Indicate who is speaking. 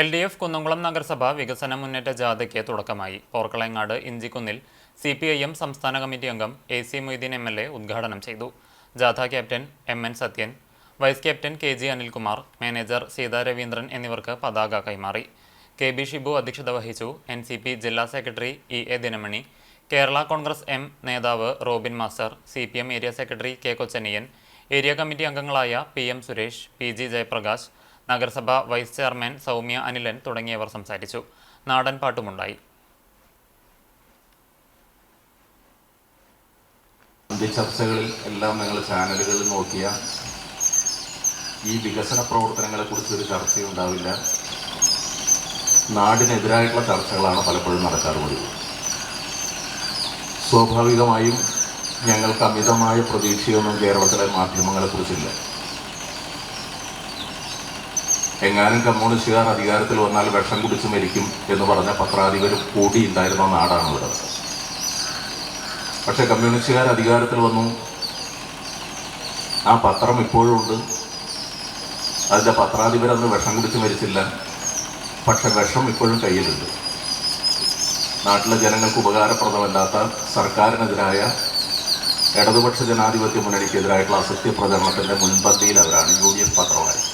Speaker 1: L D F Kunnamkulam നഗരസഭ വികസന മുന്നേറ്റ ജാഥയ്ക്ക് തുടക്കമായി. പോർക്കളയങ്ങാട് ഇഞ്ചിക്കുന്നിൽ സി പി ഐ എം സംസ്ഥാന കമ്മിറ്റി അംഗം A C Moideen M L A ഉദ്ഘാടനം ചെയ്തു. ജാഥ captain M N Sathyan vice captain K G Anilkumar manager Seetha Raveendran എന്നിവർക്ക് പതാക കൈമാറി. കെ ബി ഷിബു അധ്യക്ഷത വഹിച്ചു എൻ സി പി ജില്ലാ secretary E A Dinamani Kerala Congress M നേതാവ് Robin master C P M area secretary K Kochaniyan area committee അംഗങ്ങളായ P M Suresh P G Jayaprakash നഗരസഭ vice chairman Soumya Anilan തുടങ്ങിയവർ സംസാരിച്ചു. നാടൻ പാട്ടുമുണ്ടായി.
Speaker 2: ചർച്ചകളിൽ എല്ലാം ഞങ്ങൾ ചാനലുകളിൽ നോക്കിയ ഈ വികസന പ്രവർത്തനങ്ങളെ കുറിച്ച് ഒരു ചർച്ചയുണ്ടാവില്ല നാടിനെതിരായിട്ടുള്ള ചർച്ചകളാണ് പലപ്പോഴും നടക്കാറുള്ളത്. സ്വാഭാവികമായും ഞങ്ങൾക്ക് അമിതമായ പ്രതീക്ഷയൊന്നും കേരളത്തിലെ മാധ്യമങ്ങളെ കുറിച്ചില്ല. എങ്ങാനും കമ്മ്യൂണിസ്റ്റുകാർ അധികാരത്തിൽ വന്നാൽ വിഷം കുടിച്ച് മരിക്കും എന്ന് പറഞ്ഞ പത്രാധിപർ കൂടി ഉണ്ടായിരുന്ന നാടാണുള്ളത്. പക്ഷെ കമ്മ്യൂണിസ്റ്റുകാർ അധികാരത്തിൽ വന്നു. ആ പത്രം ഇപ്പോഴും ഉണ്ട്. അതിന്റെ പത്രാധിപരന്ന് വിഷം കുടിച്ച് മരിച്ചില്ല. പക്ഷെ വിഷം ഇപ്പോഴും കയ്യിലുണ്ട്. നാട്ടിലെ ജനങ്ങൾക്ക് ഉപകാരപ്രദമല്ലാത്ത സർക്കാരിനെതിരായ ഇടതുപക്ഷ ജനാധിപത്യ മുന്നണിക്കെതിരായിട്ടുള്ള അസത്യ പ്രചരണത്തിന്റെ മുൻപന്തിയിൽ അവരാണ് യു ഡി എഫ് പത്രമായി